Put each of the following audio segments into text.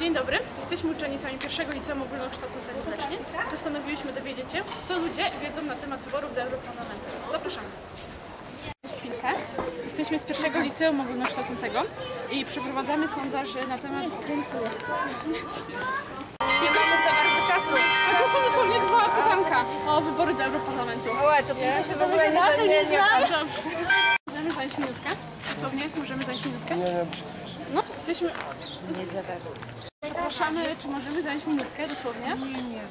Dzień dobry, jesteśmy uczennicami pierwszego liceum ogólnokształcącego w Lesznie. Postanowiłyśmy dowiedzieć się, co ludzie wiedzą na temat wyborów do Europarlamentu. Zapraszamy. Chwilkę. Jesteśmy z pierwszego liceum ogólnokształcącego i przeprowadzamy sondaże na temat... Dziękuję. Nie mamy za bardzo czasu. A to są dosłownie dwa pytanka o wybory do Europarlamentu. Ła, to ty się w ogóle nie, nie, nie, Możemy zająć minutkę? Dosłownie, możemy zająć minutkę? Nie, nie, wszystko. No, jesteśmy... Nie za Zapraszamy, czy możemy zająć minutkę dosłownie? Nie, nie.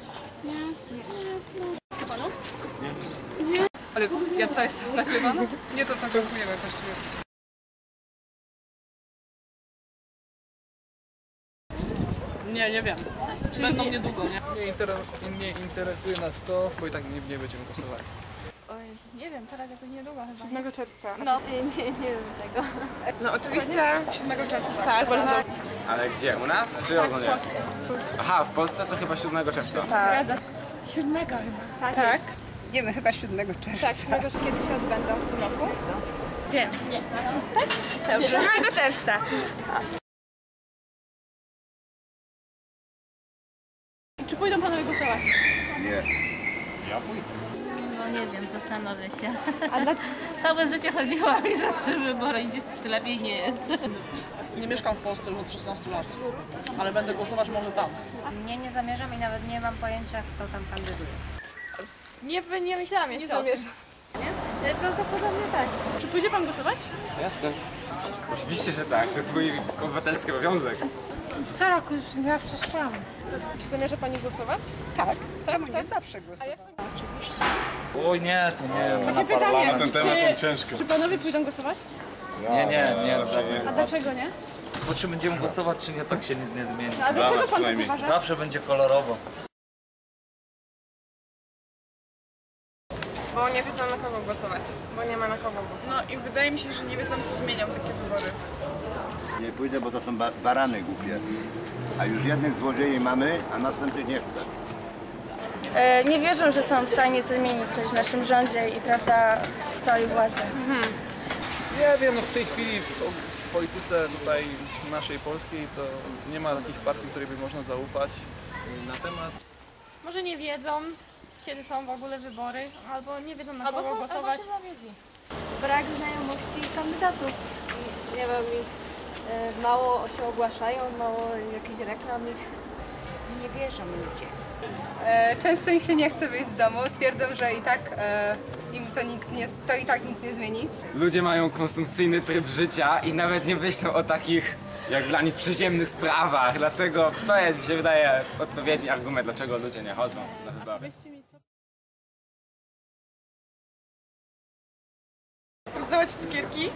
Nie? Nie. Panu? Ale ja to jest nagrywana? Nie, to to dziękujemy właściwie. Nie, nie wiem. Będą niedługo, nie? Nie, inter nie interesuje nas to, bo i tak nie, nie będziemy głosowali. Nie wiem, teraz jakoś niedługo chyba. 7 czerwca. No, nie, nie wiem tego. No oczywiście 7 czerwca. Tak, bardzo. Ale gdzie? U nas czy ogólnie? Aha, w Polsce to chyba 7 czerwca. Zgadza. 7 chyba. Tak. tak. Idziemy chyba 7 czerwca. Tak, 7 czerwca. Kiedy się odbędą w tym roku? Wiem. Nie. 7 czerwca. Czy pójdą panowie głosować? No nie wiem, zastanowię się. Całe życie chodziłam i za te wybory i nic lepiej nie jest. Nie mieszkam w Polsce już od 16 lat, ale będę głosować może tam. Nie, nie zamierzam i nawet nie mam pojęcia, kto tam kandyduje. Nie, nie myślałam jeszcze o tym. Prawdopodobnie tak. Czy pójdzie pan głosować? Jasne. Oczywiście, że tak. To jest mój obywatelski obowiązek. Co roku już zawsze chciałam. Czy zamierza pani głosować? Tak. Czemu nie zawsze głosować? Oj nie, to nie, my na Pytanie. Ten temat czy, to ciężko. czy panowie pójdą głosować? Nie, nie, nie, w żadnym A dlaczego nie? Bo czy będziemy głosować, czy nie, tak się nic nie zmieni. A dlaczego pan tak uważa? Zawsze będzie kolorowo. Bo nie wiedzą na kogo głosować. Bo nie ma na kogo głosować. No i wydaje mi się, że nie wiedzą co zmienią takie wybory. Nie pójdę, bo to są ba barany głupie. A już jednych złodziei mamy, a następnych nie chcę. E, nie wierzę, że są w stanie zmienić coś w naszym rządzie i prawda w całej władzy. Nie wiem, no w tej chwili w, w polityce tutaj naszej polskiej to nie ma takich partii, której by można zaufać. Na temat Może nie wiedzą, kiedy są w ogóle wybory, albo nie wiedzą na kogo głosować. Brak znajomości kandydatów. I, nie wiem, e, mało się ogłaszają, mało jakichś reklam ich. Nie wierzą ludzie. E, często im się nie chce wyjść z domu. Twierdzą, że i tak e, im to nic nie, to i tak nic nie zmieni. Ludzie mają konsumpcyjny tryb życia i nawet nie myślą o takich, jak dla nich, przyziemnych sprawach. Dlatego to jest, mi się wydaje, odpowiedni argument, dlaczego ludzie nie chodzą na wybory. Cukierki?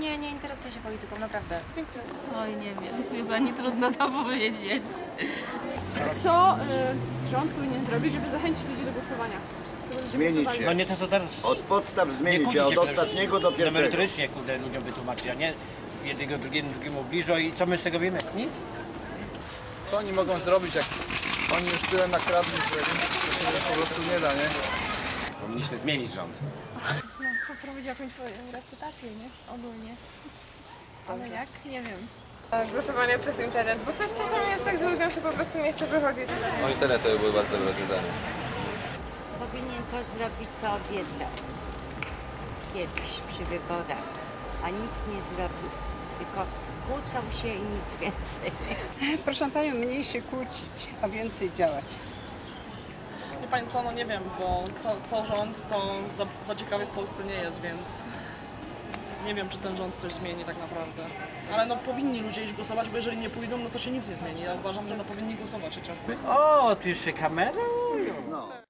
Nie, nie interesuję się polityką, naprawdę. Oj, nie wiem, chyba nie trudno to powiedzieć. Co y, rząd powinien zrobić, żeby zachęcić ludzi do głosowania? Zmienić się. No nie to co teraz. Od podstaw zmienić się, od ostatniego do pierwszego. merytorycznie kurde ludziom wytłumaczyć, a nie jednego drugiemu, drugiemu bliżej i co my z tego wiemy? Nic. co oni mogą zrobić, jak oni już tyle nakradli, że to się po prostu nie da, nie? Powinniśmy zmienić rząd. Poprawić jakąś swoją reputację, nie? Ogólnie. Ale jak? Nie wiem. E, głosowanie przez internet, bo też czasami jest tak, że ludziom się po prostu nie chce wychodzić. No internetowe były bardzo dobre rozwiązanie. Powinien to zrobić, co obiecał. Kiedyś przy wyborach. A nic nie zrobił. Tylko kłócą się i nic więcej. Proszę Panią, mniej się kłócić, a więcej działać. Co, no nie wiem, bo co, co rząd to za, za ciekawy w Polsce nie jest, więc nie wiem czy ten rząd coś zmieni tak naprawdę. Ale no powinni ludzie iść głosować, bo jeżeli nie pójdą, no to się nic nie zmieni. Ja uważam, że no powinni głosować chociażby. O, ty już się kamerą? No.